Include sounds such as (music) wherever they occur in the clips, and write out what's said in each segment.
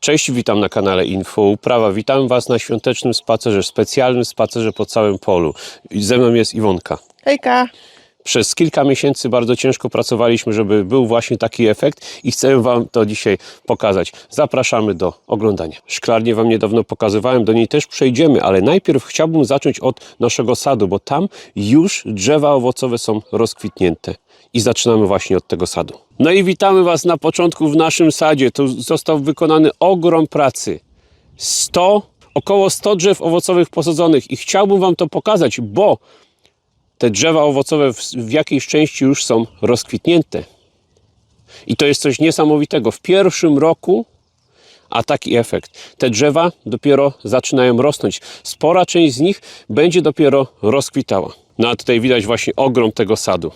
Cześć, witam na kanale Info Uprawa. Witam Was na świątecznym spacerze, specjalnym spacerze po całym polu. Ze mną jest Iwonka. Hejka! Przez kilka miesięcy bardzo ciężko pracowaliśmy, żeby był właśnie taki efekt i chcę Wam to dzisiaj pokazać. Zapraszamy do oglądania. Szklarnię Wam niedawno pokazywałem, do niej też przejdziemy, ale najpierw chciałbym zacząć od naszego sadu, bo tam już drzewa owocowe są rozkwitnięte. I zaczynamy właśnie od tego sadu. No i witamy Was na początku w naszym sadzie. Tu został wykonany ogrom pracy. 100, około 100 drzew owocowych posadzonych i chciałbym Wam to pokazać, bo te drzewa owocowe w, w jakiejś części już są rozkwitnięte. I to jest coś niesamowitego. W pierwszym roku, a taki efekt. Te drzewa dopiero zaczynają rosnąć. Spora część z nich będzie dopiero rozkwitała. No a tutaj widać właśnie ogrom tego sadu.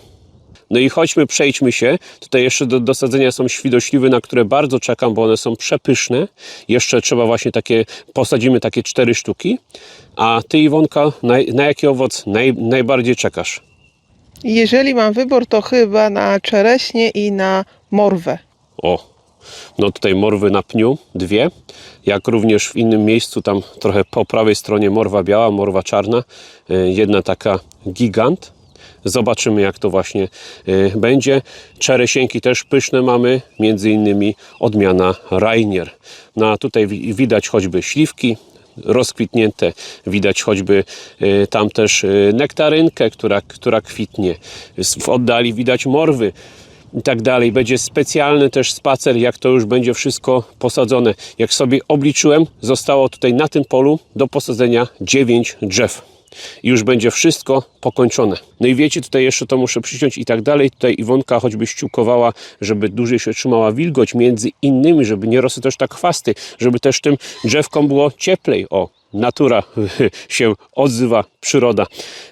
No i chodźmy, przejdźmy się. Tutaj jeszcze do dosadzenia są świdośliwy, na które bardzo czekam, bo one są przepyszne. Jeszcze trzeba właśnie takie, posadzimy takie cztery sztuki. A ty Iwonka, na, na jaki owoc naj, najbardziej czekasz? Jeżeli mam wybór, to chyba na czereśnie i na morwę. O, no tutaj morwy na pniu, dwie. Jak również w innym miejscu, tam trochę po prawej stronie morwa biała, morwa czarna. y, Jedna taka gigant. Zobaczymy jak to właśnie y, będzie. Czeresienki też pyszne mamy, między innymi odmiana Rainier. No a tutaj wi- widać choćby śliwki, rozkwitnięte. Widać choćby y, tam też y, nektarynkę, która, która kwitnie. W oddali widać morwy i tak dalej. Będzie specjalny też spacer, jak to już będzie wszystko posadzone. Jak sobie obliczyłem, zostało tutaj na tym polu do posadzenia 9 drzew. I już będzie wszystko pokończone. No i wiecie, tutaj jeszcze to muszę przyciąć i tak dalej. Tutaj Iwonka choćby ściółkowała, żeby dłużej się trzymała wilgoć, między innymi, żeby nie rosły też tak chwasty, żeby też tym drzewkom było cieplej. O, natura (laughs) się odzywa, przyroda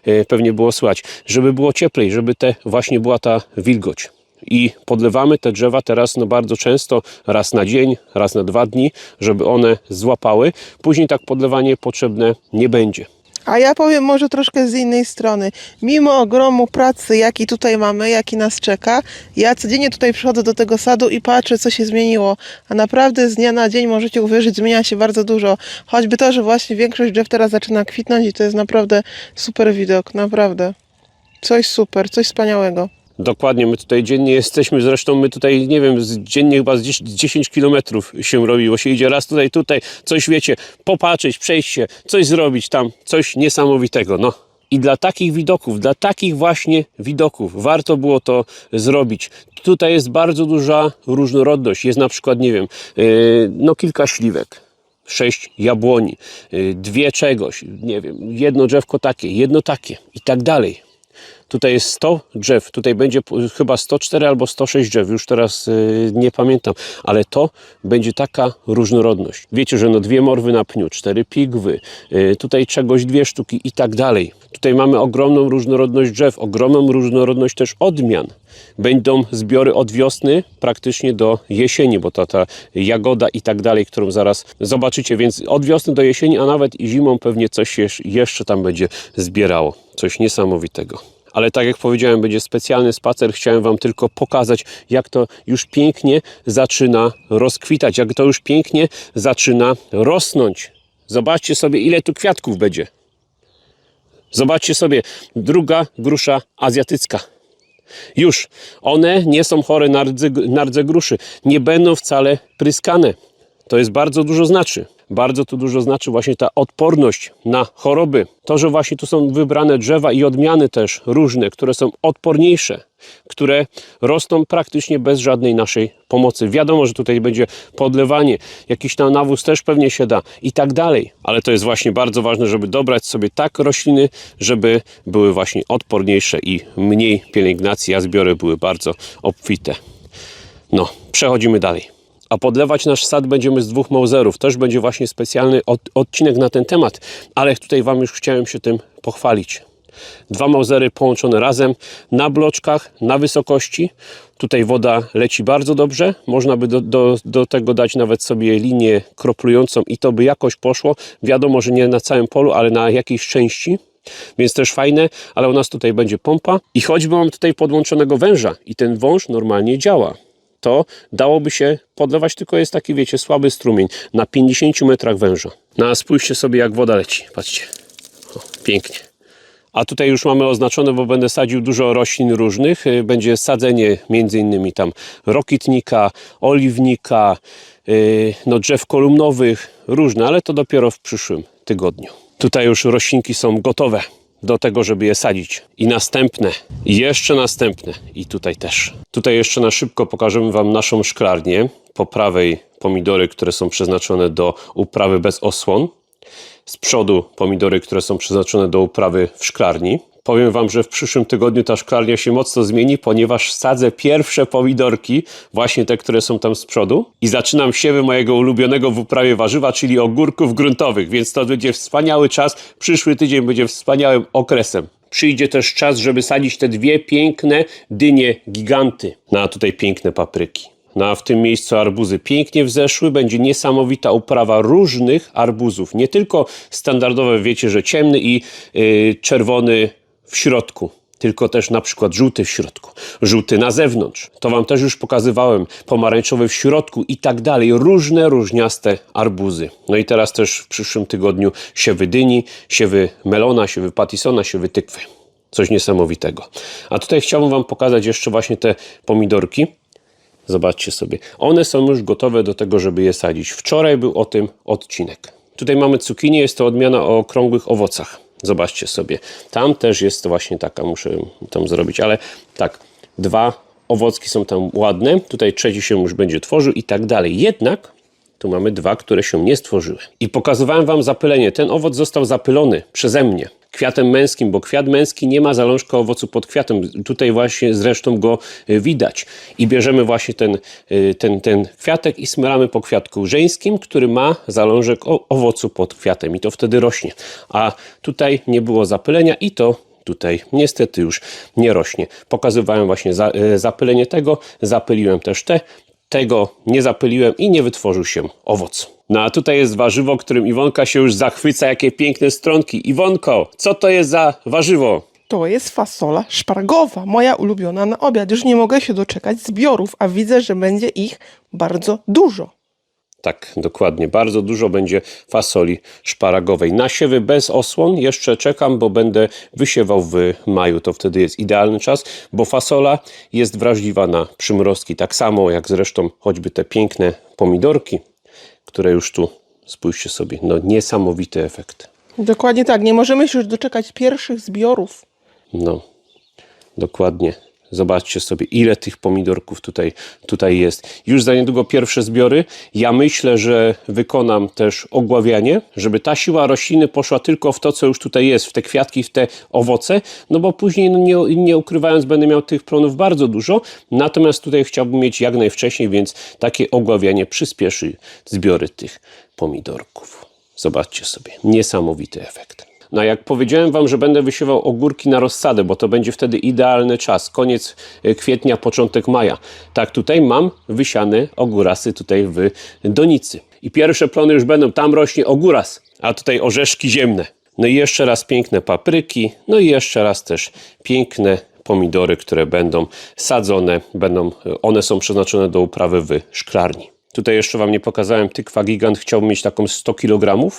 e, pewnie było słychać, żeby było cieplej, żeby te właśnie była ta wilgoć. I podlewamy te drzewa teraz no bardzo często, raz na dzień, raz na dwa dni, żeby one złapały. Później tak podlewanie potrzebne nie będzie. A ja powiem może troszkę z innej strony. Mimo ogromu pracy, jaki tutaj mamy, jaki nas czeka, ja codziennie tutaj przychodzę do tego sadu i patrzę, co się zmieniło. A naprawdę z dnia na dzień możecie uwierzyć, zmienia się bardzo dużo. Choćby to, że właśnie większość drzew teraz zaczyna kwitnąć i to jest naprawdę super widok, naprawdę. Coś super, coś wspaniałego. Dokładnie, my tutaj dziennie jesteśmy, zresztą my tutaj, nie wiem, dziennie chyba z 10 10 kilometrów się robiło, się idzie raz tutaj, tutaj, coś wiecie, popatrzeć, przejść się, coś zrobić tam, coś niesamowitego, no. I dla takich widoków, dla takich właśnie widoków warto było to zrobić. Tutaj jest bardzo duża różnorodność, jest na przykład, nie wiem, yy, no kilka śliwek, sześć jabłoni, yy, dwie czegoś, nie wiem, jedno drzewko takie, jedno takie i tak dalej. Tutaj jest 100 drzew, tutaj będzie chyba 104 albo 106 drzew, już teraz y, nie pamiętam, ale to będzie taka różnorodność. Wiecie, że no dwie morwy na pniu, cztery pigwy, y, tutaj czegoś dwie sztuki i tak dalej. Tutaj mamy ogromną różnorodność drzew, ogromną różnorodność też odmian. Będą zbiory od wiosny praktycznie do jesieni, bo to ta jagoda i tak dalej, którą zaraz zobaczycie, więc od wiosny do jesieni, a nawet i zimą pewnie coś jeszcze tam będzie zbierało. Coś niesamowitego. Ale tak jak powiedziałem, będzie specjalny spacer. Chciałem Wam tylko pokazać, jak to już pięknie zaczyna rozkwitać, jak to już pięknie zaczyna rosnąć. Zobaczcie sobie, ile tu kwiatków będzie. Zobaczcie sobie, druga grusza azjatycka. Już one nie są chore na rdzy, na rdze gruszy, nie będą wcale pryskane. To jest bardzo dużo znaczy. Bardzo tu dużo znaczy właśnie ta odporność na choroby. To, że właśnie tu są wybrane drzewa i odmiany też różne, które są odporniejsze, które rosną praktycznie bez żadnej naszej pomocy. Wiadomo, że tutaj będzie podlewanie, jakiś tam nawóz też pewnie się da i tak dalej. Ale to jest właśnie bardzo ważne, żeby dobrać sobie tak rośliny, żeby były właśnie odporniejsze i mniej pielęgnacji, a zbiory były bardzo obfite. No, przechodzimy dalej. A podlewać nasz sad będziemy z dwóch mauzerów. Też będzie właśnie specjalny od, odcinek na ten temat, ale tutaj Wam już chciałem się tym pochwalić. Dwa mauzery połączone razem na bloczkach, na wysokości. Tutaj woda leci bardzo dobrze. Można by do, do, do tego dać nawet sobie linię kroplującą i to by jakoś poszło. Wiadomo, że nie na całym polu, ale na jakiejś części. Więc też fajne, ale u nas tutaj będzie pompa. I choćby mam tutaj podłączonego węża i ten wąż normalnie działa. To dałoby się podlewać, tylko jest taki, wiecie, słaby strumień na 50 metrach węża. No a spójrzcie sobie, jak woda leci. Patrzcie. O, pięknie. A tutaj już mamy oznaczone, bo będę sadził dużo roślin różnych. Y, Będzie sadzenie między innymi tam rokitnika, oliwnika, y, no drzew kolumnowych, różne, ale to dopiero w przyszłym tygodniu. Tutaj już roślinki są gotowe do tego, żeby je sadzić. I następne, i jeszcze następne, i tutaj też. Tutaj jeszcze na szybko pokażemy Wam naszą szklarnię. Po prawej pomidory, które są przeznaczone do uprawy bez osłon z przodu pomidory, które są przeznaczone do uprawy w szklarni. Powiem Wam, że w przyszłym tygodniu ta szklarnia się mocno zmieni, ponieważ sadzę pierwsze pomidorki, właśnie te, które są tam z przodu. I zaczynam siewy mojego ulubionego w uprawie warzywa, czyli ogórków gruntowych, więc to będzie wspaniały czas. Przyszły tydzień będzie wspaniałym okresem. Przyjdzie też czas, żeby sadzić te dwie piękne dynie giganty. No a tutaj piękne papryki. No a w tym miejscu arbuzy pięknie wzeszły. Będzie niesamowita uprawa różnych arbuzów. Nie tylko standardowe, wiecie, że ciemny i yy, czerwony w środku. Tylko też na przykład żółty w środku, żółty na zewnątrz. To Wam też już pokazywałem. Pomarańczowy w środku i tak dalej. Różne, różniaste arbuzy. No i teraz też w przyszłym tygodniu siewy dyni, siewy melona, siewy patisona, siewy tykwy. Coś niesamowitego. A tutaj chciałbym Wam pokazać jeszcze właśnie te pomidorki. Zobaczcie sobie. One są już gotowe do tego, żeby je sadzić. Wczoraj był o tym odcinek. Tutaj mamy cukinię, jest to odmiana o okrągłych owocach. Zobaczcie sobie. Tam też jest właśnie taka, muszę tam zrobić, ale tak, dwa owocki są tam ładne. Tutaj trzeci się już będzie tworzył i tak dalej. Jednak tu mamy dwa, które się nie stworzyły. I pokazywałem Wam zapylenie. Ten owoc został zapylony przeze mnie. Kwiatem męskim, bo kwiat męski nie ma zalążka owocu pod kwiatem. Tutaj właśnie zresztą go y, widać. I bierzemy właśnie ten, y, ten, ten kwiatek i smyramy po kwiatku żeńskim, który ma zalążek owocu pod kwiatem i to wtedy rośnie. A tutaj nie było zapylenia i to tutaj niestety już nie rośnie. Pokazywałem właśnie za, y, zapylenie tego, zapyliłem też te, tego nie zapyliłem i nie wytworzył się owoc. No a tutaj jest warzywo, którym Iwonka się już zachwyca, jakie piękne stronki. Iwonko, co to jest za warzywo? To jest fasola szpargowa, moja ulubiona na obiad. Już nie mogę się doczekać zbiorów, a widzę, że będzie ich bardzo dużo. Tak, dokładnie. Bardzo dużo będzie fasoli szparagowej. Na siewy bez osłon jeszcze czekam, bo będę wysiewał w maju. To wtedy jest idealny czas, bo fasola jest wrażliwa na przymrozki. Tak samo jak zresztą choćby te piękne pomidorki, które już tu, spójrzcie sobie, no niesamowity efekt. Dokładnie tak, nie możemy się już doczekać pierwszych zbiorów. No, dokładnie. Zobaczcie sobie, ile tych pomidorków tutaj, tutaj jest. Już za niedługo pierwsze zbiory. Ja myślę, że wykonam też ogławianie, żeby ta siła rośliny poszła tylko w to, co już tutaj jest, w te kwiatki, w te owoce, no bo później, no nie, nie ukrywając, będę miał tych plonów bardzo dużo. Natomiast tutaj chciałbym mieć jak najwcześniej, więc takie ogławianie przyspieszy zbiory tych pomidorków. Zobaczcie sobie, niesamowity efekt. No jak powiedziałem Wam, że będę wysiewał ogórki na rozsadę, bo to będzie wtedy idealny czas, koniec e, kwietnia, początek maja. Tak, tutaj mam wysiane ogórasy tutaj w donicy. I pierwsze plony już będą, tam rośnie ogóras, a tutaj orzeszki ziemne. No i jeszcze raz piękne papryki, no i jeszcze raz też piękne pomidory, które będą sadzone, będą, one są przeznaczone do uprawy w szklarni. Tutaj jeszcze Wam nie pokazałem, tykwa gigant chciałbym mieć taką 100 kg,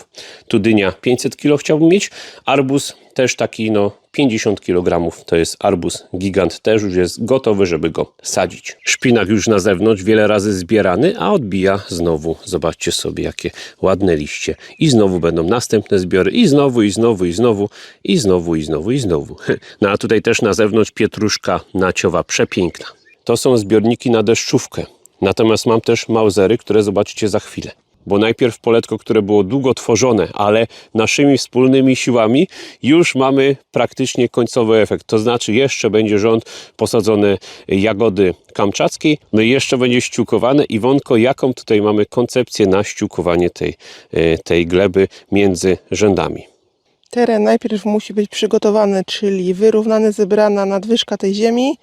tu dynia 500 kg chciałbym mieć, arbuz też taki no 50 kg, to jest arbuz gigant, też już jest gotowy, żeby go sadzić. Szpinak już na zewnątrz, wiele razy zbierany, a odbija znowu, zobaczcie sobie jakie ładne liście i znowu będą następne zbiory i znowu, i znowu, i znowu, i znowu, i znowu, i znowu. (laughs) No a tutaj też na zewnątrz pietruszka naciowa, przepiękna. To są zbiorniki na deszczówkę. Natomiast mam też mauzery, które zobaczycie za chwilę. Bo najpierw poletko, które było długo tworzone, ale naszymi wspólnymi siłami już mamy praktycznie końcowy efekt. To znaczy jeszcze będzie rząd posadzone jagody kamczackiej, no i jeszcze będzie ściółkowane. Iwonko, jaką tutaj mamy koncepcję na ściółkowanie tej, e, tej gleby między rzędami? Teren najpierw musi być przygotowany, czyli wyrównany, zebrana nadwyżka tej ziemi.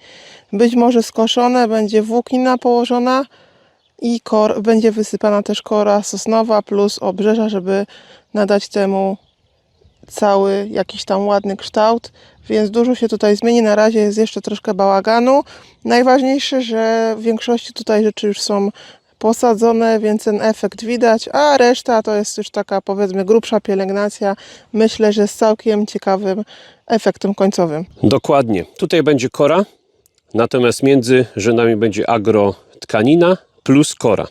Być może skoszone, będzie włóknina położona i kor, będzie wysypana też kora sosnowa plus obrzeża, żeby nadać temu cały jakiś tam ładny kształt, więc dużo się tutaj zmieni. Na razie jest jeszcze troszkę bałaganu. Najważniejsze, że w większości tutaj rzeczy już są posadzone, więc ten efekt widać, a reszta to jest już taka powiedzmy grubsza pielęgnacja. Myślę, że z całkiem ciekawym efektem końcowym. Dokładnie. Tutaj będzie kora, natomiast między rzędami będzie agrotkanina plus kora.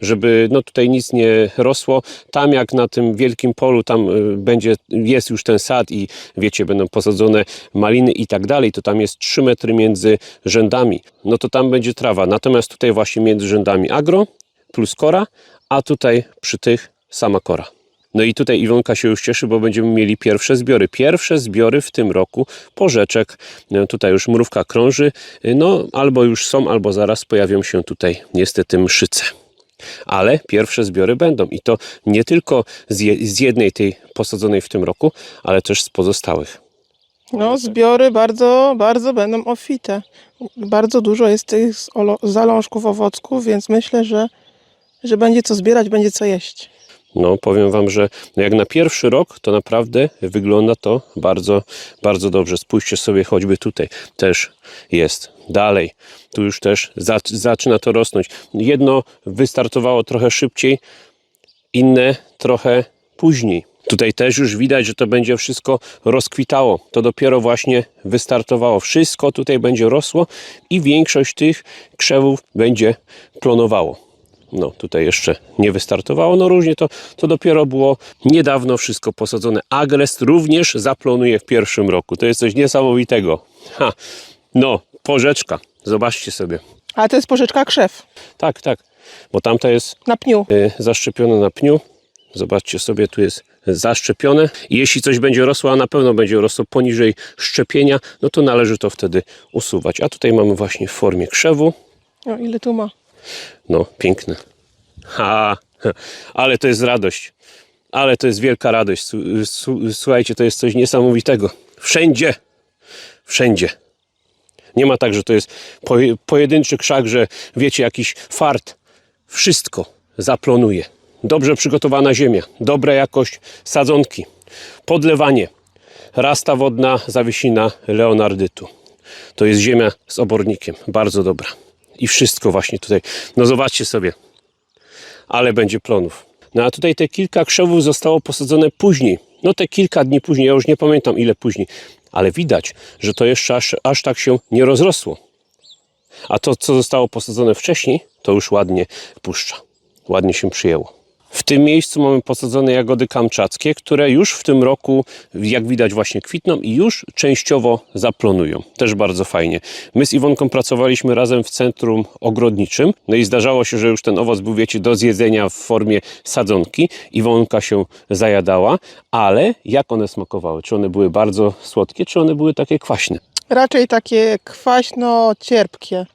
Żeby no tutaj nic nie rosło. Tam jak na tym wielkim polu, tam y, będzie, jest już ten sad i wiecie, będą posadzone maliny i tak dalej, to tam jest 3 metry między rzędami. No to tam będzie trawa. Natomiast tutaj właśnie między rzędami agro plus kora, a tutaj przy tych sama kora. No i tutaj Iwonka się już cieszy, bo będziemy mieli pierwsze zbiory. Pierwsze zbiory w tym roku porzeczek. No, Tutaj już mrówka krąży. No albo już są, albo zaraz pojawią się tutaj niestety mszyce. Ale pierwsze zbiory będą i to nie tylko z, je, z jednej tej posadzonej w tym roku, ale też z pozostałych. No, zbiory bardzo, bardzo będą obfite. Bardzo dużo jest tych zalążków owocków, więc myślę, że, że będzie co zbierać, będzie co jeść. No, powiem Wam, że jak na pierwszy rok, to naprawdę wygląda to bardzo, bardzo dobrze. Spójrzcie sobie choćby tutaj, też jest dalej. Tu już też zac- zaczyna to rosnąć. Jedno wystartowało trochę szybciej, inne trochę później. Tutaj też już widać, że to będzie wszystko rozkwitało. To dopiero właśnie wystartowało. Wszystko tutaj będzie rosło i większość tych krzewów będzie klonowało. No, tutaj jeszcze nie wystartowało. No różnie to, to dopiero było niedawno wszystko posadzone. Agrest również zaplonuje w pierwszym roku. To jest coś niesamowitego. Ha. No, porzeczka. Zobaczcie sobie. Ale to jest porzeczka krzew Tak, tak. Bo tamta jest na pniu. y, zaszczepione na pniu. Zobaczcie sobie, tu jest zaszczepione. Jeśli coś będzie rosło, a na pewno będzie rosło poniżej szczepienia, no to należy to wtedy usuwać. A tutaj mamy właśnie w formie krzewu. O, ile tu ma? No, piękne. Ha, ale to jest radość. Ale to jest wielka radość. Słuchajcie, to jest coś niesamowitego. Wszędzie. Wszędzie. Nie ma tak, że to jest poje- pojedynczy krzak, że wiecie, jakiś fart. Wszystko zaplonuje. Dobrze przygotowana ziemia, dobra jakość sadzonki, podlewanie, rasta wodna zawiesina leonardytu. To jest ziemia z obornikiem, bardzo dobra. I wszystko właśnie tutaj. No zobaczcie sobie, ale będzie plonów. No a tutaj te kilka krzewów zostało posadzone później. No te kilka dni później, ja już nie pamiętam ile później, ale widać, że to jeszcze aż, aż tak się nie rozrosło. A to, co zostało posadzone wcześniej, to już ładnie puszcza. Ładnie się przyjęło. W tym miejscu mamy posadzone jagody kamczackie, które już w tym roku, jak widać, właśnie kwitną i już częściowo zaplonują. Też bardzo fajnie. My z Iwonką pracowaliśmy razem w centrum ogrodniczym, no i zdarzało się, że już ten owoc był, wiecie, do zjedzenia w formie sadzonki. Iwonka się zajadała, ale jak one smakowały? Czy one były bardzo słodkie, czy one były takie kwaśne? Raczej takie kwaśno-cierpkie.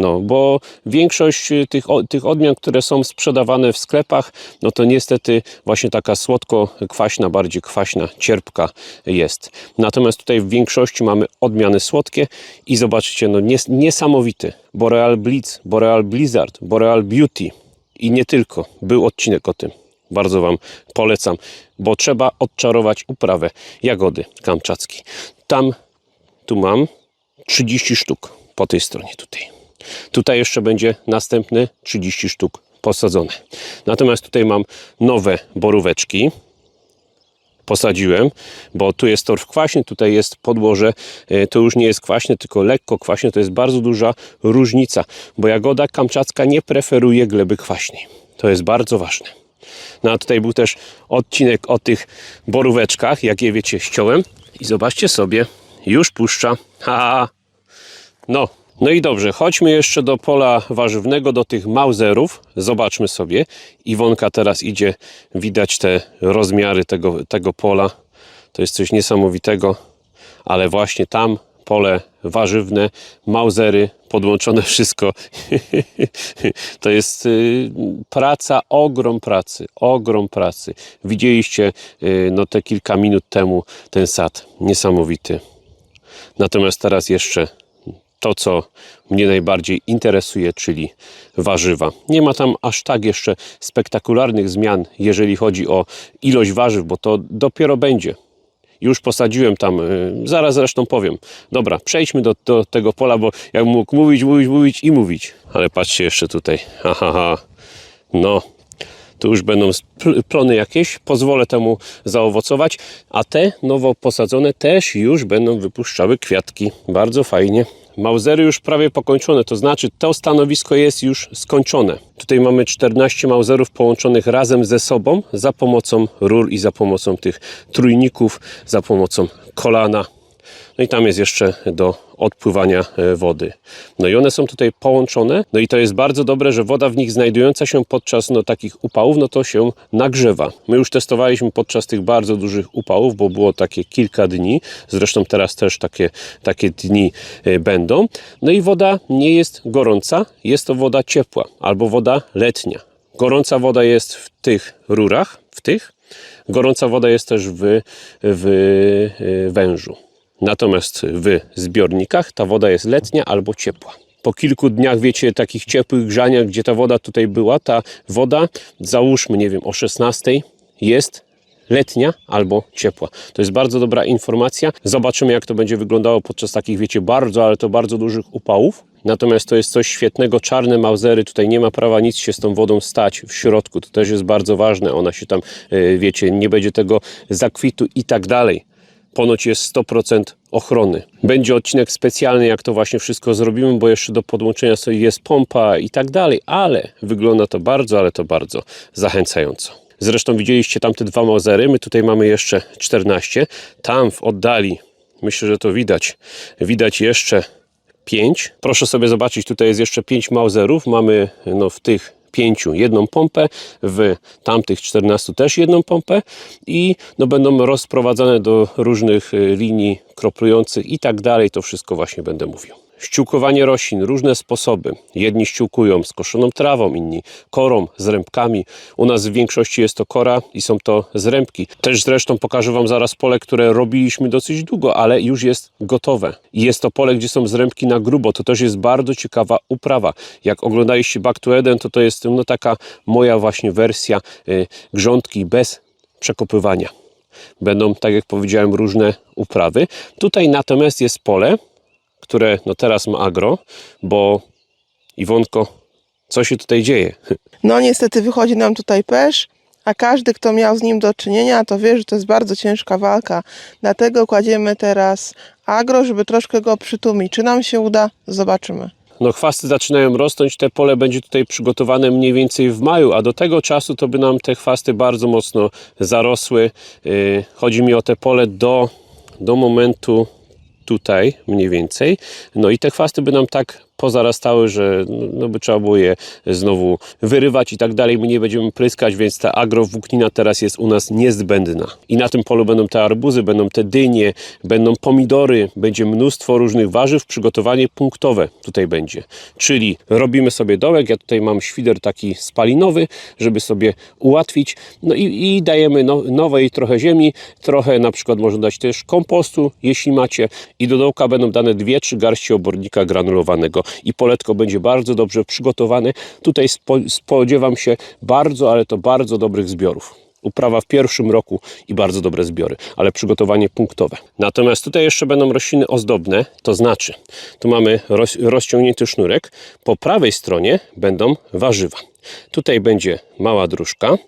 No, bo większość y, tych, tych odmian, które są sprzedawane w sklepach, no to niestety właśnie taka słodko-kwaśna, bardziej kwaśna, cierpka jest. Natomiast tutaj w większości mamy odmiany słodkie i zobaczycie, no nies niesamowity. Boreal Blitz, Boreal Blizzard, Boreal Beauty i nie tylko. Był odcinek o tym. Bardzo Wam polecam, bo trzeba odczarować uprawę jagody kamczackiej. Tam, tu mam 30 sztuk po tej stronie tutaj. Tutaj jeszcze będzie następne 30 sztuk posadzone. Natomiast tutaj mam nowe boróweczki. Posadziłem, bo tu jest torf kwaśny, tutaj jest podłoże. e, To już nie jest kwaśne, tylko lekko kwaśne. To jest bardzo duża różnica, bo jagoda kamczacka nie preferuje gleby kwaśnej. To jest bardzo ważne. No a tutaj był też odcinek o tych boróweczkach, jak je wiecie, ściąłem. I zobaczcie sobie, już puszcza. Ha! No, no i dobrze, chodźmy jeszcze do pola warzywnego, do tych mauzerów. Zobaczmy sobie. Iwonka teraz idzie, widać te rozmiary tego, tego pola. To jest coś niesamowitego, ale właśnie tam pole warzywne, mauzery, podłączone (laughs) wszystko. to jest y, praca, ogrom pracy, ogrom pracy. Widzieliście y, no, te kilka minut temu ten sad, niesamowity. Natomiast teraz jeszcze to, co mnie najbardziej interesuje, czyli warzywa. Nie ma tam aż tak jeszcze spektakularnych zmian, jeżeli chodzi o ilość warzyw, bo to dopiero będzie. Już posadziłem tam, y, zaraz zresztą powiem. Dobra, przejdźmy do, do tego pola, bo jak mógł mówić, mówić, mówić i mówić. Ale patrzcie jeszcze tutaj. Ha, ha. No, tu już będą plony jakieś, pozwolę temu zaowocować, a te nowo posadzone też już będą wypuszczały kwiatki. Bardzo fajnie. Mauzery już prawie pokończone, to znaczy to stanowisko jest już skończone. Tutaj mamy 14 mauzerów połączonych razem ze sobą za pomocą rur i za pomocą tych trójników, za pomocą kolana. No i tam jest jeszcze do odpływania e, wody. No i one są tutaj połączone. No i to jest bardzo dobre, że woda w nich znajdująca się podczas no, takich upałów, no to się nagrzewa. My już testowaliśmy podczas tych bardzo dużych upałów, bo było takie kilka dni. Zresztą teraz też takie, takie dni e, będą. No i woda nie jest gorąca, jest to woda ciepła albo woda letnia. Gorąca woda jest w tych rurach, w tych. Gorąca woda jest też w, w e, wężu. Natomiast w zbiornikach ta woda jest letnia albo ciepła. Po kilku dniach, wiecie, takich ciepłych grzaniach, gdzie ta woda tutaj była, ta woda, załóżmy, nie wiem, o 16 jest letnia albo ciepła. To jest bardzo dobra informacja. Zobaczymy, jak to będzie wyglądało podczas takich, wiecie, bardzo, ale to bardzo dużych upałów. Natomiast to jest coś świetnego. Czarne mauzery, tutaj nie ma prawa nic się z tą wodą stać w środku. To też jest bardzo ważne. Ona się tam, yy, wiecie, nie będzie tego zakwitu i tak dalej ponoć jest 100% ochrony. Będzie odcinek specjalny, jak to właśnie wszystko zrobimy, bo jeszcze do podłączenia sobie jest pompa i tak dalej, ale wygląda to bardzo, ale to bardzo zachęcająco. Zresztą widzieliście tam te dwa mauzery, my tutaj mamy jeszcze 14. Tam w oddali, myślę, że to widać, widać jeszcze 5. Proszę sobie zobaczyć, tutaj jest jeszcze 5 mauzerów. Mamy no, w tych pięciu jedną pompę, w tamtych 14 też jedną pompę i no, będą rozprowadzane do różnych y, linii kroplujących i tak dalej. To wszystko właśnie będę mówił. Ściółkowanie roślin, różne sposoby. Jedni ściółkują z koszoną trawą, inni korą, zrębkami. U nas w większości jest to kora i są to zrębki. Też zresztą pokażę Wam zaraz pole, które robiliśmy dosyć długo, ale już jest gotowe. I jest to pole, gdzie są zrębki na grubo. To też jest bardzo ciekawa uprawa. Jak oglądaliście Back to Eden, to to jest no, taka moja właśnie wersja y, grządki bez przekopywania. Będą, tak jak powiedziałem, różne uprawy. Tutaj natomiast jest pole, które no teraz ma agro, bo Iwonko, co się tutaj dzieje? (laughs) No niestety wychodzi nam tutaj pesz, a każdy, kto miał z nim do czynienia, to wie, że to jest bardzo ciężka walka. Dlatego kładziemy teraz agro, żeby troszkę go przytłumić. Czy nam się uda? Zobaczymy. No chwasty zaczynają rosnąć, te pole będzie tutaj przygotowane mniej więcej w maju, a do tego czasu to by nam te chwasty bardzo mocno zarosły. Yy, Chodzi mi o te pole do, do momentu tutaj mniej więcej. No i te chwasty by nam tak pozarastały, że no, no by trzeba było je znowu wyrywać i tak dalej. My nie będziemy pryskać, więc ta agrowłóknina teraz jest u nas niezbędna. I na tym polu będą te arbuzy, będą te dynie, będą pomidory, będzie mnóstwo różnych warzyw, przygotowanie punktowe tutaj będzie. Czyli robimy sobie dołek, ja tutaj mam świder taki spalinowy, żeby sobie ułatwić, no i, i dajemy no, nowej trochę ziemi, trochę na przykład można dać też kompostu, jeśli macie i do dołka będą dane dwie, trzy garści obornika granulowanego i poletko będzie bardzo dobrze przygotowane. Tutaj spo, spodziewam się bardzo, ale to bardzo dobrych zbiorów. Uprawa w pierwszym roku i bardzo dobre zbiory, ale przygotowanie punktowe. Natomiast tutaj jeszcze będą rośliny ozdobne, to znaczy tu mamy roz, rozciągnięty sznurek, po prawej stronie będą warzywa. Tutaj będzie mała dróżka,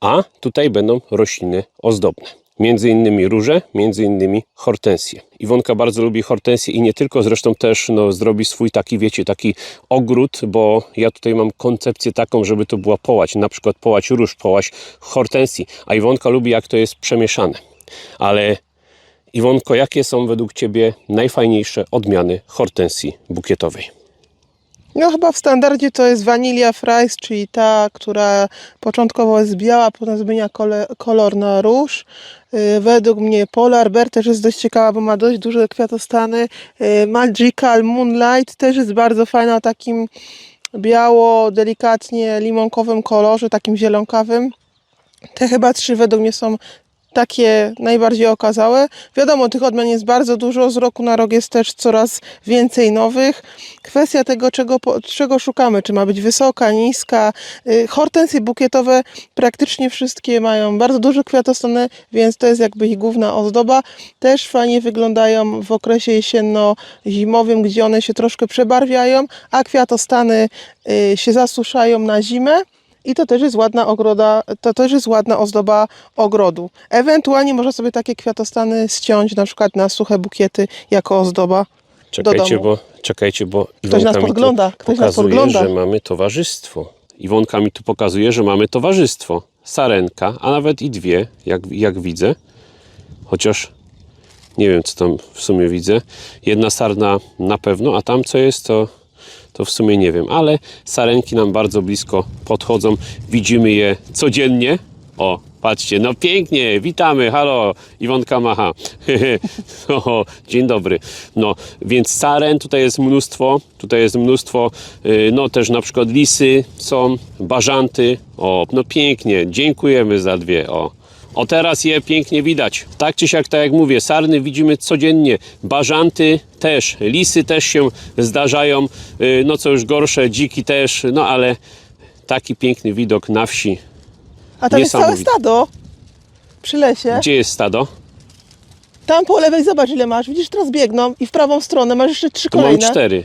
a tutaj będą rośliny ozdobne. Między innymi róże, między innymi hortensje. Iwonka bardzo lubi hortensje i nie tylko, zresztą też no, zrobi swój taki, wiecie, taki ogród, bo ja tutaj mam koncepcję taką, żeby to była połać, na przykład połać róż, połać hortensji, a Iwonka lubi jak to jest przemieszane. Ale Iwonko, jakie są według Ciebie najfajniejsze odmiany hortensji bukietowej? No chyba w standardzie to jest Vanilla Fries, czyli ta, która początkowo jest biała, potem zmienia kolor na róż. Yy, Według mnie Polar Bear też jest dość ciekawa, bo ma dość duże kwiatostany. Yy, Magical Moonlight też jest bardzo fajna, o takim biało, delikatnie limonkowym kolorze, takim zielonkawym. Te chyba trzy według mnie są takie najbardziej okazałe. Wiadomo, tych odmian jest bardzo dużo, z roku na rok jest też coraz więcej nowych. Kwestia tego, czego, czego szukamy, czy ma być wysoka, niska. Y, Hortensje bukietowe praktycznie wszystkie mają bardzo duże kwiatostany, więc to jest jakby ich główna ozdoba. Też fajnie wyglądają w okresie jesienno-zimowym, gdzie one się troszkę przebarwiają, a kwiatostany y, się zasuszają na zimę. I to też jest ładna ogroda, to też jest ładna ozdoba ogrodu. Ewentualnie można sobie takie kwiatostany ściąć na przykład na suche bukiety jako ozdoba. Czekajcie, bo, czekajcie, bo Ktoś nas podgląda, ktoś nas pokazuje, podgląda. że mamy towarzystwo. Iwonka mi tu pokazuje, że mamy towarzystwo. Sarenka, a nawet i dwie, jak, jak widzę. Chociaż nie wiem, co tam w sumie widzę. Jedna sarna na pewno, a tam co jest, to, to w sumie nie wiem. Ale sarenki nam bardzo blisko podchodzą. Widzimy je codziennie. O, patrzcie, no pięknie, witamy, halo, Iwonka Macha. (laughs) o, dzień dobry. No, więc saren tutaj jest mnóstwo, tutaj jest mnóstwo, y, no też na przykład lisy są, bażanty. O, no pięknie, dziękujemy za dwie, o. O teraz je pięknie widać. Tak czy siak, tak jak mówię, sarny widzimy codziennie, bażanty też, lisy też się zdarzają, y, no co już gorsze, dziki też, no ale taki piękny widok na wsi. A tam jest całe stado przy lesie. Gdzie jest stado? Tam po lewej zobacz ile masz. Widzisz, teraz biegną i w prawą stronę masz jeszcze trzy Tu mam kolejne. cztery.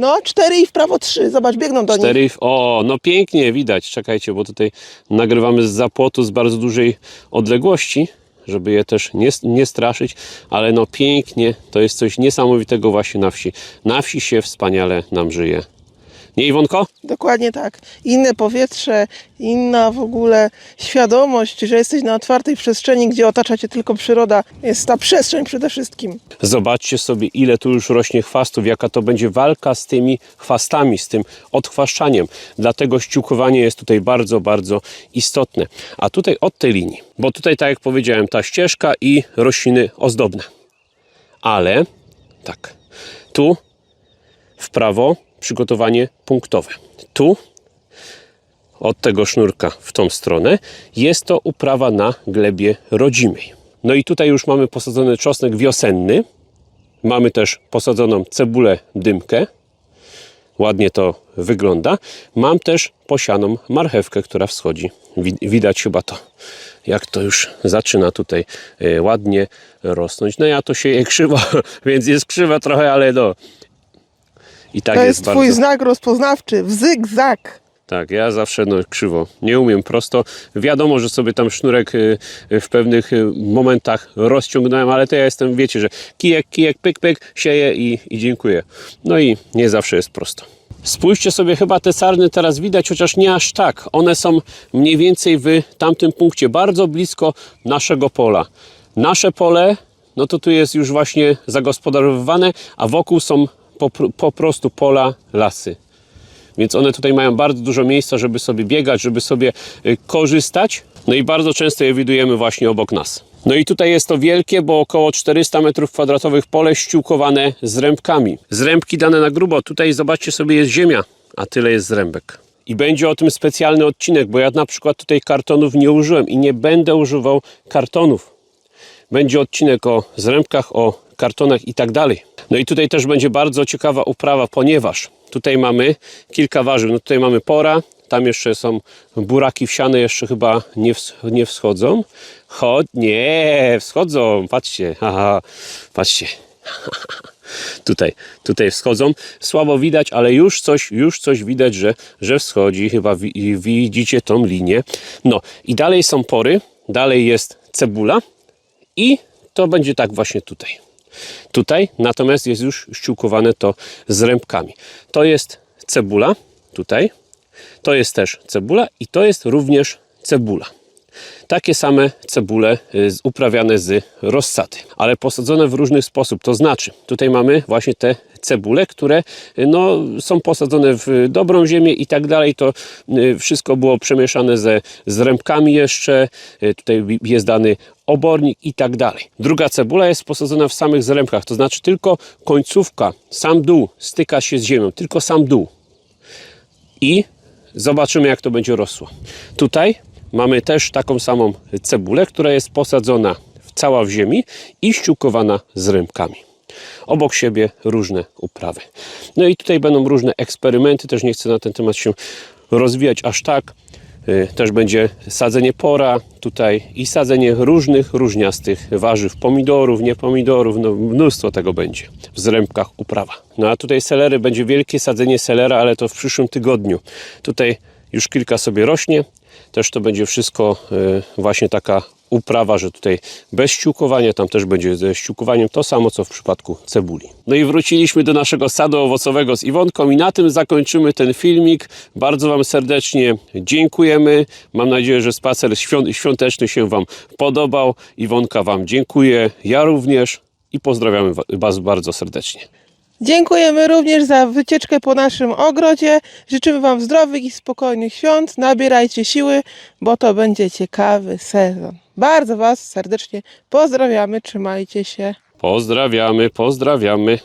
No, cztery i w prawo trzy. Zobacz, biegną do nich. Cztery. O, no pięknie widać. Czekajcie, bo tutaj nagrywamy z zapłotu z bardzo dużej odległości, żeby je też nie, nie straszyć, ale no pięknie, to jest coś niesamowitego właśnie na wsi. Na wsi się wspaniale nam żyje. Nie Iwonko? Dokładnie tak. Inne powietrze, inna w ogóle świadomość, że jesteś na otwartej przestrzeni, gdzie otacza cię tylko przyroda. Jest ta przestrzeń przede wszystkim. Zobaczcie sobie, ile tu już rośnie chwastów, jaka to będzie walka z tymi chwastami, z tym odchwaszczaniem. Dlatego ściółkowanie jest tutaj bardzo, bardzo istotne. A tutaj od tej linii, bo tutaj, tak jak powiedziałem, ta ścieżka i rośliny ozdobne. Ale, tak, tu w prawo przygotowanie punktowe. Tu od tego sznurka w tą stronę jest to uprawa na glebie rodzimej. No i tutaj już mamy posadzony czosnek wiosenny. Mamy też posadzoną cebulę dymkę. Ładnie to wygląda. Mam też posianą marchewkę, która wschodzi. Wi- Widać chyba to, jak to już zaczyna tutaj e, ładnie rosnąć. No ja to sieję krzywo, (laughs) więc jest krzywa trochę, ale no. I tak to jest, jest twój bardzo. znak rozpoznawczy. W zygzak. Tak, ja zawsze no, krzywo. Nie umiem prosto. Wiadomo, że sobie tam sznurek y, y, w pewnych y, momentach rozciągnąłem, ale to ja jestem, wiecie, że kijek, kijek, pyk, pyk, sieję i, i dziękuję. No i nie zawsze jest prosto. Spójrzcie sobie, chyba te sarny teraz widać, chociaż nie aż tak. One są mniej więcej w tamtym punkcie, bardzo blisko naszego pola. Nasze pole, no to tu jest już właśnie zagospodarowywane, a wokół są po, po prostu pola, lasy. Więc one tutaj mają bardzo dużo miejsca, żeby sobie biegać, żeby sobie y, korzystać. No i bardzo często je widujemy właśnie obok nas. No i tutaj jest to wielkie, bo około 400 m2 pole ściółkowane zrębkami. Zrębki dane na grubo. Tutaj zobaczcie sobie jest ziemia, a tyle jest zrębek. I będzie o tym specjalny odcinek, bo ja na przykład tutaj kartonów nie użyłem i nie będę używał kartonów. Będzie odcinek o zrębkach, o kartonach i tak dalej. No i tutaj też będzie bardzo ciekawa uprawa, ponieważ tutaj mamy kilka warzyw. No tutaj mamy pora, tam jeszcze są buraki wsiane, jeszcze chyba nie, nie wschodzą. Chod, nie, wschodzą, patrzcie, haha, patrzcie. (laughs) Tutaj, tutaj wschodzą. Słabo widać, ale już coś, już coś widać, że, że wschodzi. Chyba wi, widzicie tą linię. No i dalej są pory, dalej jest cebula i to będzie tak właśnie tutaj. Tutaj natomiast jest już ściółkowane to z rębkami. To jest cebula, tutaj. To jest też cebula i to jest również cebula. Takie same cebule y, uprawiane z rozsady, ale posadzone w różny sposób. To znaczy, tutaj mamy właśnie te cebule, które y, no, są posadzone w dobrą ziemię i tak dalej. To y, wszystko było przemieszane ze z rębkami jeszcze. Y, Tutaj jest dany obornik i tak dalej. Druga cebula jest posadzona w samych zrębkach, to znaczy tylko końcówka, sam dół styka się z ziemią, tylko sam dół i zobaczymy jak to będzie rosło. Tutaj mamy też taką samą cebulę, która jest posadzona cała w ziemi i ściółkowana z rębkami. Obok siebie różne uprawy. No i tutaj będą różne eksperymenty, też nie chcę na ten temat się rozwijać aż tak. Y, Też będzie sadzenie pora tutaj i sadzenie różnych, różniastych warzyw, pomidorów, nie pomidorów, no mnóstwo tego będzie w zrębkach uprawa. No a tutaj selery, będzie wielkie sadzenie selera, ale to w przyszłym tygodniu. Tutaj już kilka sobie rośnie, też to będzie wszystko y, właśnie taka uprawa, że tutaj bez ściółkowania, tam też będzie ze ściółkowaniem to samo, co w przypadku cebuli. No i wróciliśmy do naszego sadu owocowego z Iwonką i na tym zakończymy ten filmik. Bardzo Wam serdecznie dziękujemy. Mam nadzieję, że spacer świąt- świąteczny się Wam podobał. Iwonka Wam dziękuję, ja również i pozdrawiamy wa- Was bardzo serdecznie. Dziękujemy również za wycieczkę po naszym ogrodzie. Życzymy Wam zdrowych i spokojnych świąt. Nabierajcie siły, bo to będzie ciekawy sezon. Bardzo Was serdecznie pozdrawiamy. Trzymajcie się. Pozdrawiamy, pozdrawiamy.